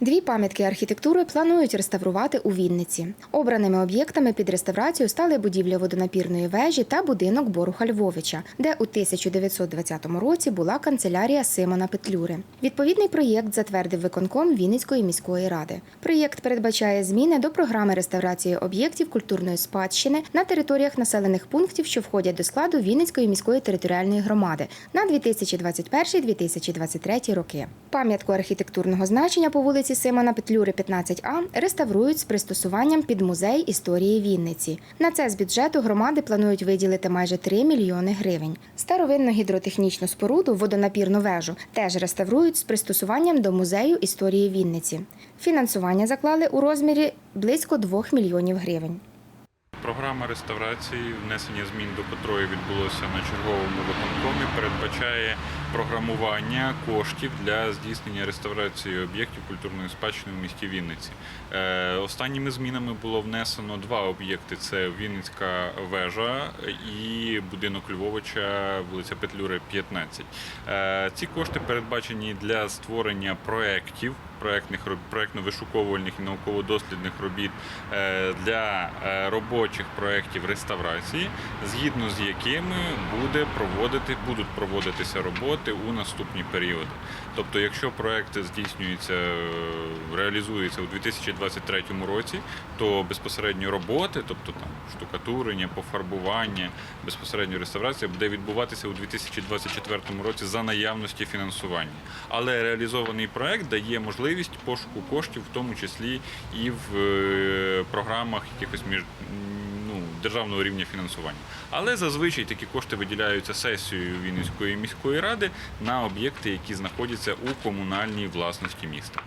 Дві пам'ятки архітектури планують реставрувати у Вінниці. Обраними об'єктами під реставрацію стали будівля водонапірної вежі та будинок Боруха Львовича, де у 1920 році була канцелярія Симона Петлюри. Відповідний проєкт затвердив виконком Вінницької міської ради. Проєкт передбачає зміни до програми реставрації об'єктів культурної спадщини на територіях населених пунктів, що входять до складу Вінницької міської територіальної громади на 2021-2023 роки. Пам'ятку архітектурного значення по вулиці Симона Петлюри, 15А реставрують з пристосуванням під музей історії Вінниці. На це з бюджету громади планують виділити майже 3 мільйони гривень. Старовинну гідротехнічну споруду водонапірну вежу теж реставрують з пристосуванням до музею історії Вінниці. Фінансування заклали у розмірі близько 2 мільйонів гривень. Програма реставрації, внесення змін до котрої відбулося на черговому виконкомі, передбачає програмування коштів для здійснення реставрації об'єктів культурної спадщини в місті Вінниці. Е, Останніми змінами було внесено два об'єкти: це Вінницька вежа і будинок Львовича, вулиця Петлюри, 15. Е, Ці кошти передбачені для створення проєктів проектних проектно-вишуковувальних і науково-дослідних робіт е, для е, робочих проєктів реставрації, згідно з якими буде проводити, будуть проводитися роботи у наступні періоди. Тобто, якщо проекти здійснюється, е, реалізується у 2023 році, то безпосередньо роботи, тобто там штукатурення, пофарбування, безпосередньо реставрація буде відбуватися у 2024 році за наявності фінансування. Але реалізований проект дає можливість пошуку коштів, в тому числі і в е, програмах якихось між ну, державного рівня фінансування. Але зазвичай такі кошти виділяються сесією Вінницької міської ради на об'єкти, які знаходяться у комунальній власності міста.